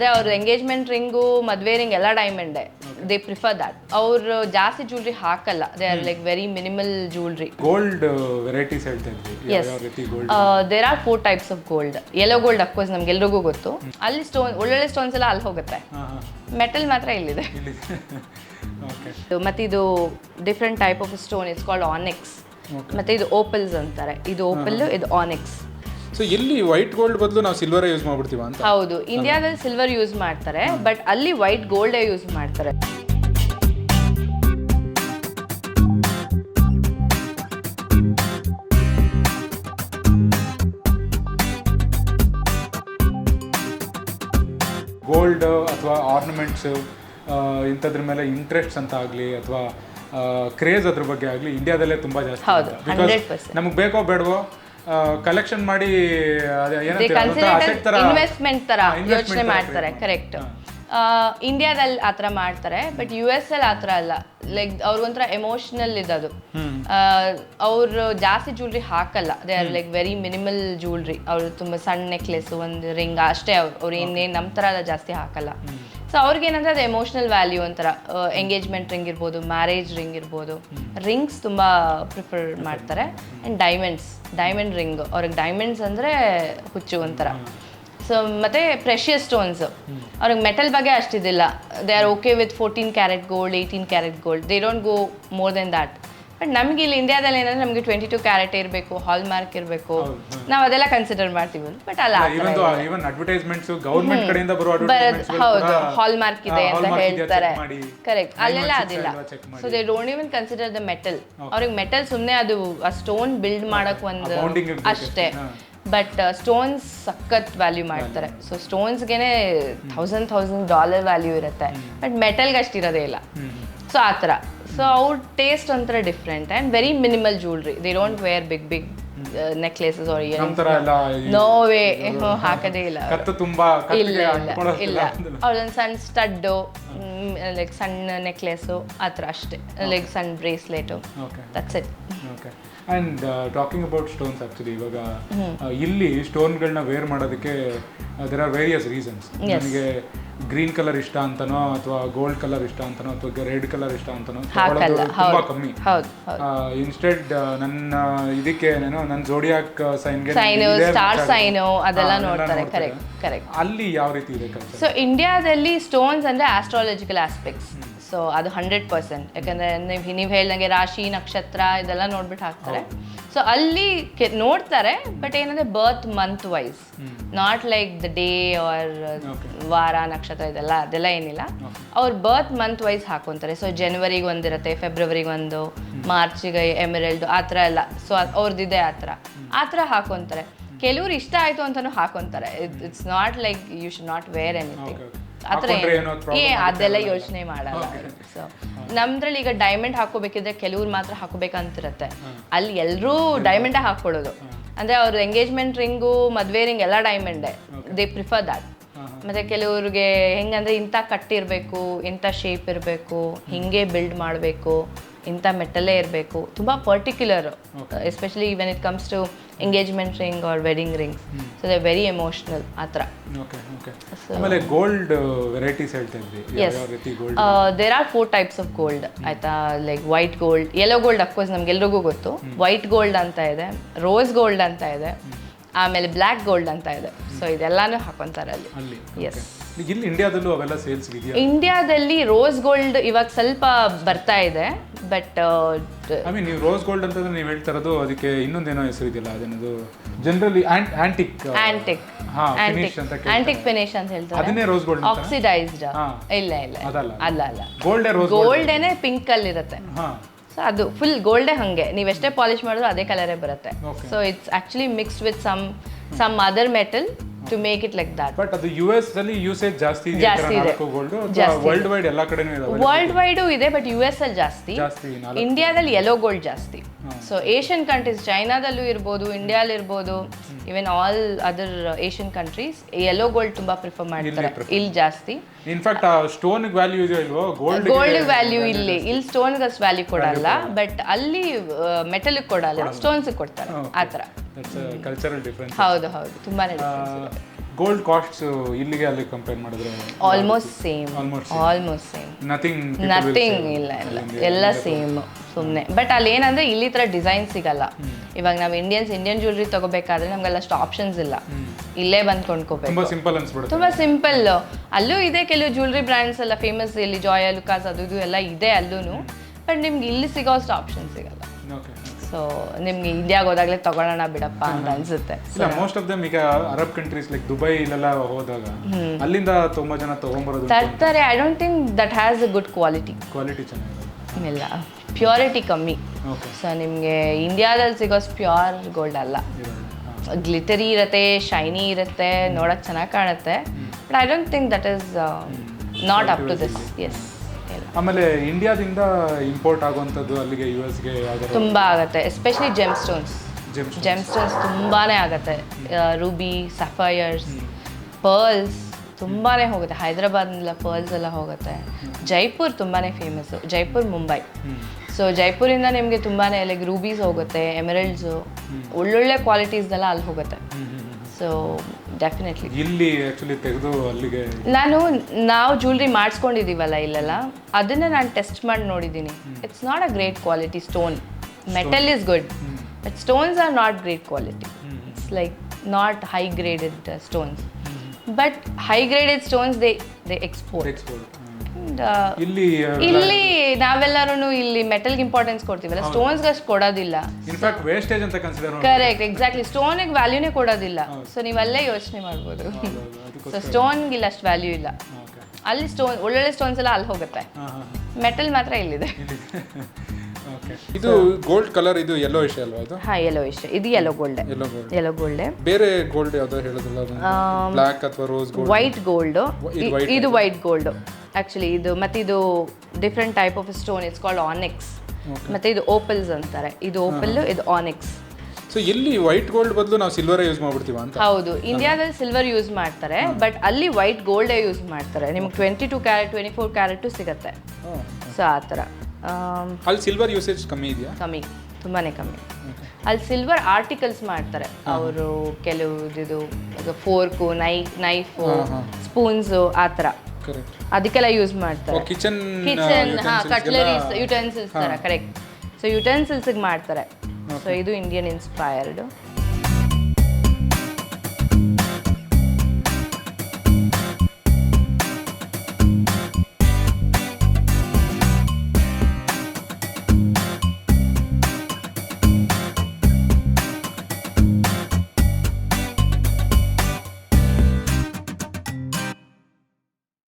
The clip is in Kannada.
ಅದೇ ಅವ್ರ ಎಂಗೇಜ್ಮೆಂಟ್ ರಿಂಗು ಮದ್ವೆ ರಿಂಗ್ ಎಲ್ಲ ಡೈಮಂಡೇ ದೇ ಪ್ರಿಫರ್ ದಟ್ ಅವ್ರು ಜಾಸ್ತಿ ಜ್ಯೂಲ್ರಿ ಹಾಕಲ್ಲ. They are like very minimal jewellery gold varieties there are four types of gold yellow gold of course ನಮ್ಗೆಲ್ರಿಗೂ ಗೊತ್ತು. ಅಲ್ಲಿ ಸ್ಟೋನ್ ಒಳ್ಳೊಳ್ಳೆ ಸ್ಟೋನ್ಸ್ ಎಲ್ಲ ಅಲ್ಲಿ ಹೋಗುತ್ತೆ. ಮೆಟಲ್ ಮಾತ್ರ ಇಲ್ಲಿದೆ. ಮತ್ತೆ ಇದು different type of stone it's called onyx ಮತ್ತೆ ಇದು ಓಪಲ್ಸ್ ಅಂತಾರೆ. ಇದು ಓಪಲ್ ಇದು ಆನೆಕ್ಸ್ ಸೊ ಇಲ್ಲಿ ವೈಟ್ ಗೋಲ್ಡ್ ಬದಲು ನಾವು ಸಿಲ್ವರ್ ಯೂಸ್ ಮಾಡ್ಬಿಡ್ತೀವ ಅಂತ. ಹೌದು. ಇಂಡಿಯಾದಲ್ಲಿ ಸಿಲ್ವರ್ ಯೂಸ್ ಮಾಡ್ತಾರೆ ಬಟ್ ಅಲ್ಲಿ ವೈಟ್ ಗೋಲ್ಡೇ ಯೂಸ್ ಮಾಡ್ತಾರೆ. ಗೋಲ್ಡ್ ಅಥವಾ ಆರ್ನಮೆಂಟ್ಸು ಇಂಥದ್ರ ಮೇಲೆ ಇಂಟ್ರೆಸ್ಟ್ ಅಂತ ಆಗಲಿ ಅಥವಾ ಕ್ರೇಜ್ ಅದ್ರ ಬಗ್ಗೆ ಆಗಲಿ ಇಂಡಿಯಾದಲ್ಲೇ ತುಂಬ ಜಾಸ್ತಿ ಹೌದು, ನಮಗೆ ಬೇಕೋ ಬೇಡವೋ ಕಲೆಕ್ಷನ್ ಮಾಡಿ ಇನ್ವೆಸ್ಟ್ಮೆಂಟ್ ತರ ಯೋಚನೆ ಮಾಡ್ತಾರೆ ಕರೆಕ್ಟ್. ಇಂಡಿಯಾದಲ್ಲಿ ಆ ಥರ ಮಾಡ್ತಾರೆ ಬಟ್ ಯು ಎಸ್ ಅಲ್ಲಿ ಆ ಥರ ಅಲ್ಲ. ಲೈಕ್ ಅವ್ರಿಗೊಂಥರ ಎಮೋಷನಲ್ ಇದದು ಅವರು ಜಾಸ್ತಿ ಜ್ಯೂಲ್ರಿ ಹಾಕಲ್ಲ. They are like very minimal jewellery ಅವರು ತುಂಬ ಸಣ್ಣ ನೆಕ್ಲೆಸ್ ಒಂದು ರಿಂಗ್ ಅಷ್ಟೇ. ಅವ್ರು ಅವ್ರು ಏನೇನು ನಮ್ಮ ಥರ ಎಲ್ಲ ಜಾಸ್ತಿ ಹಾಕಲ್ಲ. ಸೊ ಅವ್ರಿಗೆ ಏನಂದ್ರೆ ಅದು ಎಮೋಷನಲ್ ವ್ಯಾಲ್ಯೂ ಒಂಥರ ಎಂಗೇಜ್ಮೆಂಟ್ ರಿಂಗ್ ಇರ್ಬೋದು ಮ್ಯಾರೇಜ್ ರಿಂಗ್ ಇರ್ಬೋದು. ರಿಂಗ್ಸ್ ತುಂಬ ಪ್ರಿಫರ್ ಮಾಡ್ತಾರೆ. ಆ್ಯಂಡ್ ಡೈಮಂಡ್ಸ್ ಡೈಮಂಡ್ ರಿಂಗ್ ಅವ್ರಿಗೆ ಡೈಮಂಡ್ಸ್ ಅಂದರೆ ಹುಚ್ಚು ಒಂಥರ. ಸೊ ಮತ್ತೆ ಪ್ರೆಷಿಯಸ್ ಸ್ಟೋನ್ಸ್ ಅವ್ರಿಗೆ ಮೆಟಲ್ ಬಗ್ಗೆ ಅಷ್ಟಿದಿಲ್ಲ. They are okay with fourteen carat gold eighteen carat gold they don't go more than that but ನಮ್ಗೆ ಇಲ್ಲಿ ಇಂಡಿಯಾದಲ್ಲಿ ಏನಂದ್ರೆ ನಮಗೆ ಟ್ವೆಂಟಿ ಟು ಕ್ಯಾರೆಟ್ ಇರಬೇಕು. ಹಾಲ್ ಮಾರ್ಕ್ ಇರಬೇಕು ನಾವು ಅದೆಲ್ಲ ಕನ್ಸಿಡರ್ ಮಾಡ್ತೀವಿ ಬಟ್ ಅಲ್ಲ ಅಡ್ವರ್ಟೈಸ್ಮೆಂಟ್ಸ್ ಗೌರ್ಮೆಂಟ್ ಕಡೆಯಿಂದ ಬರೋ ಬರೋದು ಹೌದು ಹಾಲ್ ಮಾರ್ಕ್ ಇದೆ ಅಂತ ಹೇಳ್ತಾರೆ. ಕರೆಕ್ಟ್ ಅಲ್ಲೆಲ್ಲ ಅದಿಲ್ಲ. So they don't even consider the metal ಅವ್ರಿಗೆ ಮೆಟಲ್ ಸುಮ್ಮನೆ ಅದು ಆ ಸ್ಟೋನ್ ಬಿಲ್ಡ್ ಮಾಡಕ್ ಒಂದು ಅಷ್ಟೇ. ಬಟ್ ಸ್ಟೋನ್ಸ್ ಸಖತ್ ವ್ಯಾಲ್ಯೂ ಮಾಡ್ತಾರೆ. ಸೊ ಸ್ಟೋನ್ಸ್ಗೆನೆ ಥೌಸಂಡ್ ಥೌಸಂಡ್ ಡಾಲರ್ ವ್ಯಾಲ್ಯೂ ಇರುತ್ತೆ. ಬಟ್ ಮೆಟಲ್ಗೆ ಅಷ್ಟಿರೋದೇ ಇಲ್ಲ. ಸೊ ಆ ಥರ. ಸೊ ಅವ್ರ ಟೇಸ್ಟ್ ಒಂಥರ different and very minimal jewellery they don't wear big big necklaces or no way ಹಾಕದೇ ಇಲ್ಲ. ತುಂಬಾ ಇಲ್ಲ ಇಲ್ಲ ಅವ್ರದ್ದೊಂದು ಇಲ್ಲ. ಸಣ್ಣ ಸ್ಟಡ್ಡು ಲೈಕ್ ಸಣ್ಣ ನೆಕ್ಲೆಸು ಆ ಥರ ಅಷ್ಟೇ. ಲೈಕ್ ಸಣ್ಣ bracelet. That's it okay and talking about stones actually ಇವಾಗ ಆ, ಇಲ್ಲಿ ಸ್ಟೋನ್ಗಳನ್ನ ವೇರ್ ಮಾಡೋದಕ್ಕೆ ದೆರ್ ಆರ್ ವೇರಿಯಸ್ ರೀಸನ್ಸ್ ನನಗೆ ಗ್ರೀನ್ ಕಲರ್ ಇಷ್ಟ ಅಂತನೋ ಅಥವಾ ಗೋಲ್ಡ್ ಕಲರ್ ಇಷ್ಟ ಅಂತನೋ ಅಥವಾ ರೆಡ್ ಕಲರ್ ಇಷ್ಟ ಅಂತನೋ ತುಂಬಾ ಕಮ್ಮಿ. ಇನ್ಸ್ಟೆಡ್ ನನ್ನ ಇದಕ್ಕೆ ನಾನು ನನ್ನ ಜೋಡಿಯಾಕ್ ಸೈನ್ಗೆ ಸೈನು ಸ್ಟಾರ್ ಸೈನು ಅದೆಲ್ಲ ನೋಡ್ತಾರೆ. ಕರೆಕ್ಟ್ ಕರೆಕ್ಟ್ ಅಲ್ಲಿ ಯಾವ ರೀತಿ ಇದೆ ಸೊ ಇಂಡಿಯಾದಲ್ಲಿ ಸ್ಟೋನ್ಸ್ ಅಂದ್ರೆ ಆಸ್ಟ್ರಾಲಜಿಕಲ್ ಆಸ್ಪೆಕ್ಟ್ಸ್ ಸೊ ಅದು ಹಂಡ್ರೆಡ್ ಪರ್ಸೆಂಟ್ ಯಾಕಂದರೆ ನೀವು ನೀವು ಹೇಳ್ದಂಗೆ ರಾಶಿ ನಕ್ಷತ್ರ ಇದೆಲ್ಲ ನೋಡ್ಬಿಟ್ಟು ಹಾಕ್ತಾರೆ. ಸೊ ಅಲ್ಲಿ ಕೆ- ನೋಡ್ತಾರೆ ಬಟ್ ಏನಂದ್ರೆ birth month wise not like the day or ವಾರ ನಕ್ಷತ್ರ ಇದೆಲ್ಲ ಅದೆಲ್ಲ ಏನಿಲ್ಲ. ಅವ್ರು ಬರ್ತ್ ಮಂತ್ ವೈಸ್ ಹಾಕೊಂತಾರೆ. ಸೊ ಜನವರಿಗೆ ಒಂದಿರುತ್ತೆ ಫೆಬ್ರವರಿಗೆ ಒಂದು ಮಾರ್ಚಿಗೆ ಎಮರಲ್ಡ್ ಆ ಥರ ಎಲ್ಲ. ಸೊ ಅವ್ರದ್ದಿದೆ ಆ ಥರ. ಆ ಥರ ಹಾಕೊಂತಾರೆ. ಕೆಲವ್ರು ಇಷ್ಟ ಆಯ್ತು ಅಂತಲೂ ಹಾಕೊಂತಾರೆ. It's not like you should not wear anything ಏ ಅದೆಲ್ಲ ಯೋಚನೆ ಮಾಡಲ್ಲ. ಸೊ ನಮ್ದ್ರಲ್ಲಿ ಈಗ ಡೈಮಂಡ್ ಹಾಕೋಬೇಕಿದ್ರೆ ಕೆಲವ್ರು ಮಾತ್ರ ಹಾಕೋಬೇಕಂತಿರತ್ತೆ ಅಲ್ಲಿ ಎಲ್ಲರೂ ಡೈಮಂಡೇ ಹಾಕೊಳ್ಳೋದು ಅಂದ್ರೆ ಅವ್ರ ಎಂಗೇಜ್ಮೆಂಟ್ ರಿಂಗು ಮದ್ವೆ ರಿಂಗ್ ಎಲ್ಲ ಡೈಮಂಡೇ ದೇ ಪ್ರಿಫರ್ ದ್ಯಾಟ್ ಮತ್ತೆ ಕೆಲವ್ರಿಗೆ ಹೆಂಗಂದ್ರೆ ಇಂಥ ಕಟ್ಟಿರಬೇಕು ಇಂಥ ಶೇಪ್ ಇರಬೇಕು ಹಿಂಗೆ ಬಿಲ್ಡ್ ಮಾಡಬೇಕು. ಇಂಥ ಮೆಟ್ಟಲ್ಲೇ ಇರಬೇಕು. ತುಂಬ particular especially when it comes to engagement ring or wedding ring so they very emotional ಆ ಥರ. Gold varieties there are four types of gold ಆಯ್ತಾ? Like white gold yellow gold of course ನಮ್ಗೆಲ್ರಿಗೂ ಗೊತ್ತು. ವೈಟ್ ಗೋಲ್ಡ್ ಅಂತ ಇದೆ ರೋಸ್ ಗೋಲ್ಡ್ ಅಂತ ಇದೆ ಆಮೇಲೆ ಬ್ಲ್ಯಾಕ್ ಗೋಲ್ಡ್ ಅಂತ ಇದೆ. ಸೊ ಇದೆಲ್ಲಾನು ಹಾಕೊಂತಾರೆ ಅಲ್ಲಿ. ಎಸ್ ಇಲ್ಲಿ ಇಂಡಿಯಾದಲ್ಲೂ ಅವೆಲ್ಲ ಸೇಲ್ಸ್ ಇದೆಯಾ? ಇಂಡಿಯಾದಲ್ಲಿ ರೋಸ್ ಗೋಲ್ಡ್ ಇವಾಗ ಸ್ವಲ್ಪ ಬರ್ತಾ ಇದೆ ಬಟ್ ಐ ಮೀನ್ ನೀವು ರೋಸ್ ಗೋಲ್ಡ್ ಅಂತಂದ್ರೆ ನೀವು ಹೇಳ್ತಾ ಇರೋದು ಅದಕ್ಕೆ ಇನ್ನೊಂದೇನೋ ಹೆಸರು ಇದೆಯಲ್ಲ ಅದೇನದು ಜನರಲಿ ಆಂಟಿಕ್ ಆಂಟಿಕ್ ಹಾ ಆಂಟಿಕ್ ಫಿನಿಶ್ ಅಂತ ಕೇಳ್ತಾರೆ. ಆಂಟಿಕ್ ಫಿನಿಶ್ ಅಂತ ಹೇಳ್ತಾರೆ. ಅದನ್ನೇ ರೋಸ್ ಗೋಲ್ಡ್ ಆಕ್ಸಿಡೈಸ್ಡ್ ಇಲ್ಲ ಇಲ್ಲ ಅದಲ್ಲ. ಅಲ್ಲ ಅಲ್ಲ. ಗೋಲ್ಡೇ ರೋಸ್ ಗೋಲ್ಡೇನೆ ಪಿಂಕ್ ಅಲ್ಲಿ ಇರುತ್ತೆ ಹಾ. ಸೊ ಅದು ಫುಲ್ ಗೋಲ್ಡೇ ಹಂಗೆ. ನೀವು ಎಷ್ಟೇ ಪಾಲಿಶ್ ಮಾಡಿದ್ರು ಅದೇ ಕಲರೇ ಬರುತ್ತೆ. So it's actually mixed with some some other metal to make it like that but ಅದು ಯು ಎಸ್ ಅಲ್ಲಿ ಯೂಸೇಜ್ ಜಾಸ್ತಿ ಇದೆ ಜಾಸ್ತಿ ಇದೆ. ವರ್ಲ್ಡ್ ವೈಡ್ ಎಲ್ಲ ಕಡೆನೂ ಇದೆ ವರ್ಲ್ಡ್ ವೈಡು ಇದೆ ಬಟ್ ಯು ಎಸ್ ಅಲ್ಲಿ ಜಾಸ್ತಿ. ಇಂಡಿಯಾದಲ್ಲಿ ಯೆಲ್ಲೋ ಗೋಲ್ಡ್ ಜಾಸ್ತಿ. ಸೊ ಏಷ್ಯನ್ ಕಂಟ್ರೀಸ್ ಚೈನಾದಲ್ಲೂ ಇರ್ಬೋದು ಇಂಡಿಯಾದಲ್ಲಿ ಇರ್ಬೋದು even all other Asian countries yellow gold ತುಂಬಾ ಪ್ರಿಫರ್ ಮಾಡ್ತಾರೆ. ಇಲ್ಲಿ ಜಾಸ್ತಿ. ಇನ್ಫ್ಯಾಕ್ಟ್ ಸ್ಟೋನ್ ವ್ಯಾಲ್ಯೂ ಇದೆ ಇಲ್ವೋ? ಗೋಲ್ಡ್ ಗೋಲ್ಡ್ ವ್ಯಾಲ್ಯೂ ಇಲ್ಲಿ. ಇಲ್ಲಿ ಸ್ಟೋನ್ ಗಸ್ ವ್ಯಾಲ್ಯೂ ಕೊಡಲ್ಲ ಬಟ್ ಅಲ್ಲಿ ಮೆಟಲ್ ಕೊಡಲ್ಲ ಸ್ಟೋನ್ಸ್ ಕೊಡ್ತಾರೆ ಆ ಥರ ದಟ್ಸ್ ಕಲ್ಚರಲ್ ಡಿಫ್ರೆನ್ಸ್ ಹೌದು ಹೌದು. ತುಂಬಾನೇ ಗೋಲ್ಡ್ ಕಾಸ್ಟ್ಸ್ ಇಲ್ಲಿಗೆ ಅಲ್ಲಿ ಕಂಪೇರ್ ಮಾಡಿದ್ರೆ almost same almost same nothing nothing ಇಲ್ಲ ಇಲ್ಲ. ಎಲ್ಲ ಸೇಮ್ ಸುಮ್ಮನೆ ಬಟ್ ಅಲ್ಲಿ ಏನಂದ್ರೆ ಇಲ್ಲಿ ತರ ಡಿಸೈನ್ ಸಿಗಲ್ಲ. ಇವಾಗ ನಾವು ಇಂಡಿಯನ್ಸ್ ಇಂಡಿಯನ್ ಜ್ಯುವೆಲ್ರಿ ತಗೋಬೇಕಾದ್ರೆ ನಮ್ಗೆಲ್ಲ ಅಷ್ಟು ಆಪ್ಷನ್ಸ್ ಇಲ್ಲ. ಇಲ್ಲೇ ಬಂದು ಕೊಂಡ್ಕೋಬೇಕು. ತುಂಬಾ ಸಿಂಪಲ್ ಅನ್ಸ್ಬಿಡುತ್ತೆ. ತುಂಬಾ ಸಿಂಪಲ್ ಅಲ್ಲೂ ಇದೆ ಕೆಲವು ಜ್ಯುವೆಲ್ರಿ ಬ್ರ್ಯಾಂಡ್ಸ್ ಎಲ್ಲ ಫೇಮಸ್ ಇಲ್ಲಿ ಜಾಯ ಲುಕಾಸ್ ಅದು ಇದು ಎಲ್ಲ ಇದೆ ಅಲ್ಲೂ ಬಟ್ ನಿಮ್ಗೆ ಇಲ್ಲಿ ಸಿಗೋ ಅಷ್ಟು ಆಪ್ಷನ್ ಸಿಗಲ್ಲ. ಓಕೆ ಸೊ ನಿಮ್ಗೆ ಇಂಡಿಯಾಗೆ ಹೋದಾಗಲೇ ತಗೊಳ್ಳೋಣ ಬಿಡಪ್ಪ ಅಂತ ಅನ್ಸುತ್ತೆ. ಇಲ್ಲ ಮೋಸ್ಟ್ ಆಫ್ ದಮ್ ಈಗ ಅರಬ್ ಕಂಟ್ರೀಸ್ ಲೈಕ್ ದುಬೈ ಇಲ್ಲೆಲ್ಲ ಹೋದಾಗ ಅಲ್ಲಿಂದ ತುಂಬಾ ಜನ ತಗೊಂಬರೋದು ತರ್ತಾರೆ. I don't think that has a good quality quality ಚೆನ್ನಾಗಿದೆ. ಇಲ್ಲ. ಪ್ಯೂರಿಟಿ ಕಮ್ಮಿ. ಸೊ ನಿಮಗೆ ಇಂಡಿಯಾದಲ್ಲಿ ಸಿಗೋ ಪ್ಯೂರ್ ಗೋಲ್ಡ್ ಅಲ್ಲ. ಗ್ಲಿಟರಿ ಇರುತ್ತೆ ಶೈನಿ ಇರುತ್ತೆ ನೋಡೋಕೆ ಚೆನ್ನಾಗಿ ಕಾಣುತ್ತೆ. But I don't think that is not up to this yes ಆಮೇಲೆ ಇಂಡಿಯಾದಿಂದ ಇಂಪೋರ್ಟ್ ಆಗುವಂಥದ್ದು ಅಲ್ಲಿಗೆ ಯು ಎಸ್ಗೆ ತುಂಬ ಆಗುತ್ತೆ especially gem stones gem stones ತುಂಬಾ ಆಗುತ್ತೆ ರೂಬಿ ಸಫೈಯರ್ಸ್ ಪರ್ಲ್ಸ್ ತುಂಬಾ ಹೋಗುತ್ತೆ. ಹೈದ್ರಾಬಾದ್ನೆಲ್ಲ ಪರ್ಲ್ಸ್ ಎಲ್ಲ ಹೋಗುತ್ತೆ. ಜೈಪುರ್ ತುಂಬಾ ಫೇಮಸ್ಸು ಜೈಪುರ್ ಮುಂಬೈ. ಸೊ ಜೈಪುರಿಂದ ನಿಮಗೆ ತುಂಬಾ ಲೈಕ್ ರೂಬೀಸ್ ಹೋಗುತ್ತೆ ಎಮರಲ್ಡ್ಸು ಒಳ್ಳೊಳ್ಳೆ ಕ್ವಾಲಿಟೀಸ್ದೆಲ್ಲ ಅಲ್ಲಿ ಹೋಗುತ್ತೆ. ಸೊ ಡೆಫಿನೆಟ್ಲಿ ಇಲ್ಲಿ ತೆಗೆದು ಅಲ್ಲಿಗೆ ನಾನು ನಾವು ಜ್ಯುವೆಲ್ರಿ ಮಾಡಿಸ್ಕೊಂಡಿದ್ದೀವಲ್ಲ ಇಲ್ಲೆಲ್ಲ ಅದನ್ನು ನಾನು ಟೆಸ್ಟ್ ಮಾಡಿ ನೋಡಿದ್ದೀನಿ it's not a great quality stone metal is good but stones are not great quality it's like not high graded stones but high graded stones they they export export uh, ಇಲ್ಲಿ ಇಲ್ಲಿ ನಾವೆಲ್ಲರೂ ಇಲ್ಲಿ ಮೆಟಲ್ಗೆ ಇಂಪಾರ್ಟೆನ್ಸ್ ಕೊಡ್ತೀವಲ್ಲ? ಸ್ಟೋನ್ಸ್ಗೆ ಅಷ್ಟು ಕೊಡೋದಿಲ್ಲ. ಇನ್ಫ್ಯಾಕ್ಟ್ ವೇಸ್ಟೇಜ್ ಅಂತ ಕನ್ಸಿಡರ್ ಕರೆಕ್ಟ್ ಎಕ್ಸಾಕ್ಟ್ಲಿ ಸ್ಟೋನಿಗೆ ವ್ಯಾಲ್ಯೂನೇ ಕೊಡೋದಿಲ್ಲ. ಸೊ ನೀವು ಅಲ್ಲೇ ಯೋಚನೆ ಮಾಡ್ಬೋದು. ಸೊ ಸ್ಟೋನ್ಗೆ ಇಲ್ಲ ಅಷ್ಟು ವ್ಯಾಲ್ಯೂ ಇಲ್ಲ. ಅಲ್ಲಿ ಸ್ಟೋನ್ ಒಳ್ಳೊಳ್ಳೆ ಸ್ಟೋನ್ಸ್ ಎಲ್ಲ ಅಲ್ಲಿ ಹೋಗುತ್ತೆ. ಮೆಟಲ್ ಮಾತ್ರ ಇಲ್ಲಿದೆ. ಇದು ಗೋಲ್ಡ್ ಕಲರ್ ಇದು ಯೆಲ್ಲೋ ಇಶ್ ಅಲ್ವಾ ಇದು? ಹಾ ಯೆಲ್ಲೋ ಇಷ್ಟ ಇದು ಯೆಲ್ಲೋ ಗೋಲ್ಡ್ ಯೆಲ್ಲೋ ಗೋಲ್ಡ್ ಗೋಲ್ಡೆ ಬೇರೆ ಗೋಲ್ಡ್ ಯಾವ್ದೋ ಹೇಳಿದ್ರಲ್ಲ ಬ್ಲ್ಯಾಕ್ ಅಥವಾ ರೋಸ್ ಗೋಲ್ಡ್ ವೈಟ್ ಗೋಲ್ಡ್ ಇದು ವೈಟ್ ಗೋಲ್ಡ್ ಆಕ್ಚುಲಿ ಇದು ಮತ್ತೆ ಇದು different type of stone it's called onyx ಮತ್ತೆ ಇದು ಓಪಲ್ಸ್ ಅಂತಾರೆ. ಇದು ಓಪಲ್ ಇದು ಆನೆಕ್ಸ್ ಸೊ ಇಲ್ಲಿ ವೈಟ್ ಗೋಲ್ಡ್ ಬದಲು ನಾವು ಸಿಲ್ವರ್ ಯೂಸ್ ಮಾಡ್ಬಿಡ್ತೀವ ಅಂತ? ಹೌದು. ಇಂಡಿಯಾದಲ್ಲಿ ಸಿಲ್ವರ್ ಯೂಸ್ ಮಾಡ್ತಾರೆ ಬಟ್ ಅಲ್ಲಿ ವೈಟ್ ಗೋಲ್ಡೇ ಯೂಸ್ ಮಾಡ್ತಾರೆ. ನಿಮ್ಗೆ twenty two carat twenty four carat ಸಿಗುತ್ತೆ ಸೊ ಆ ಥರ. ಅಲ್ಲಿ ಸಿಲ್ವರ್ ಯೂಸೇಜ್ ಕಮ್ಮಿ ಇದೆಯಾ? ಕಮ್ಮಿ ತುಂಬಾ ಕಮ್ಮಿ. ಅಲ್ಲಿ ಸಿಲ್ವರ್ ಆರ್ಟಿಕಲ್ಸ್ ಮಾಡ್ತಾರೆ. ಅವರು ಕೆಲವು ಇದು ಫೋರ್ಕು ನೈ ನೈಫು ಸ್ಪೂನ್ಸು ಆ ಥರ. ಅದಕ್ಕೆಲ್ಲ ಯೂಸ್ ಮಾಡ್ತಾರೆ. ಕಿಚನ್ ಕಿಚನ್ ಹಾ ಕಟ್ಲರೀಸ್ ಯುಟೆನ್ಸಿಲ್ಸ್ ಥರ ಕರೆಕ್ಟ್ ಸೊ ಯುಟೆನ್ಸಿಲ್ಸಿಗೆ ಮಾಡ್ತಾರೆ. ಸೊ ಇದು ಇಂಡಿಯನ್ ಇನ್ಸ್ಪೈರ್ಡ್